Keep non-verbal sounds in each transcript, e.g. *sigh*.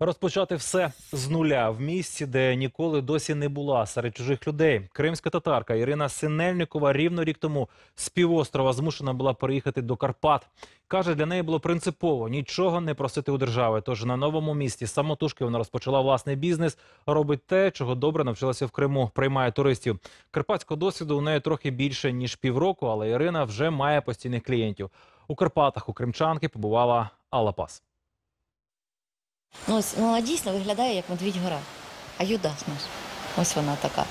Розпочати все з нуля в місці, де ніколи досі не була серед чужих людей. Кримська татарка Ірина Синельникова рівно рік тому з півострова змушена була переїхати до Карпат. Каже, для неї було принципово нічого не просити у держави. Тож на новому місці самотужки вона розпочала власний бізнес, робить те, чого добре навчилася в Криму. Приймає туристів. Карпатського досвіду у неї трохи більше ніж півроку, але Ірина вже має постійних клієнтів. У Карпатах у кримчанки побувала Алла Пас. Ну, ось, ну, вона дійсно виглядає як медвідь гора. А Юдас наш. Ось вона така.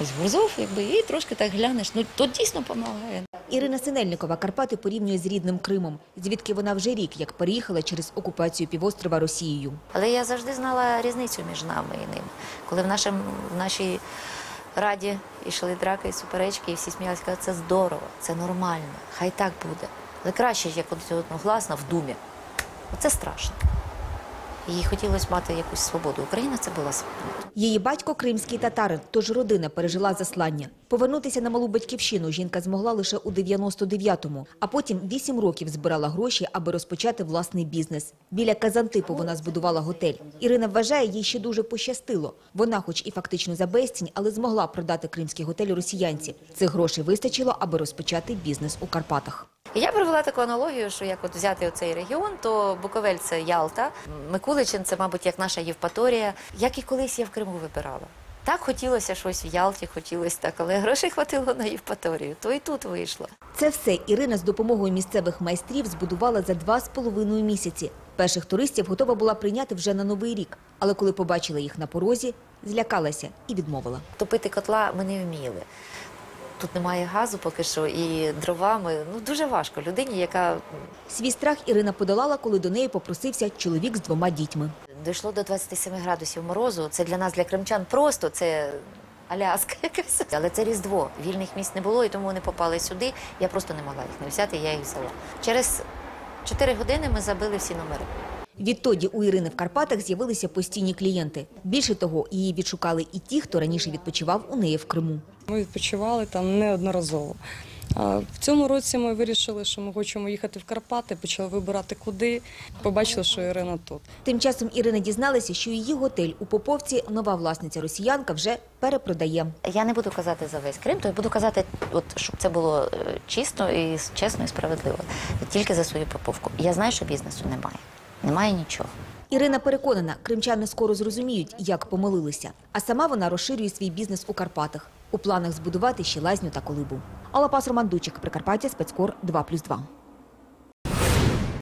Ось Гурзов, якби, і трошки так глянеш. Ну, то дійсно допомагає. Ірина Синельникова Карпати порівнює з рідним Кримом, звідки вона вже рік як переїхала через окупацію півострова Росією. Але я завжди знала різницю між нами і ним. Коли в, нашим, в нашій раді йшли драки і суперечки, і всі сміялися, казали, це здорово, це нормально, хай так буде. Але краще, як от одногласно в думі. Оце страшно. Їй хотілося мати якусь свободу. Україна це була свобода. Її батько кримський татарин, тож родина пережила заслання. Повернутися на малу батьківщину жінка змогла лише у 99-му, а потім 8 років збирала гроші, аби розпочати власний бізнес. Біля Казантипу вона збудувала готель. Ірина вважає, їй ще дуже пощастило. Вона, хоч і фактично за безцінь, але змогла продати кримський готель росіянці. Цих грошей вистачило, аби розпочати бізнес у Карпатах. І Я провела таку аналогію, що як от взяти оцей регіон, то Буковель це Ялта, Микуличин це, мабуть, як наша Євпаторія, як і колись я в Криму вибирала. Так хотілося щось в Ялті, хотілося так, але грошей хватило на Євпаторію, то і тут вийшло. Це все Ірина з допомогою місцевих майстрів збудувала за два з половиною місяці. Перших туристів готова була прийняти вже на новий рік, але коли побачила їх на порозі, злякалася і відмовила. Топити котла ми не вміли. Тут немає газу поки що, і дровами ну дуже важко людині, яка Свій страх Ірина подолала, коли до неї попросився чоловік з двома дітьми. дійшло до 27 градусів морозу. Це для нас, для кримчан, просто це Аляска *laughs* якась. Але це Різдво. Вільних місць не було, і тому вони попали сюди. Я просто не могла їх не взяти, я їх взяла. Через 4 години ми забили всі номери. Відтоді у Ірини в Карпатах з'явилися постійні клієнти. Більше того, її відшукали і ті, хто раніше відпочивав у неї в Криму. Ми відпочивали там неодноразово. А В цьому році ми вирішили, що ми хочемо їхати в Карпати, почали вибирати куди. Побачили, що Ірина тут. Тим часом Ірина дізналася, що її готель у Поповці нова власниця росіянка вже перепродає. Я не буду казати за весь Крим, то я буду казати, от щоб це було е, чисто і чесно і справедливо. Тільки за свою поповку. Я знаю, що бізнесу немає. Немає нічого. Ірина переконана, кримчани скоро зрозуміють, як помилилися. А сама вона розширює свій бізнес у Карпатах. У планах збудувати ще лазню та колибу. Алапас Роман Дучик, Прикарпаття, спецкор 2+,2.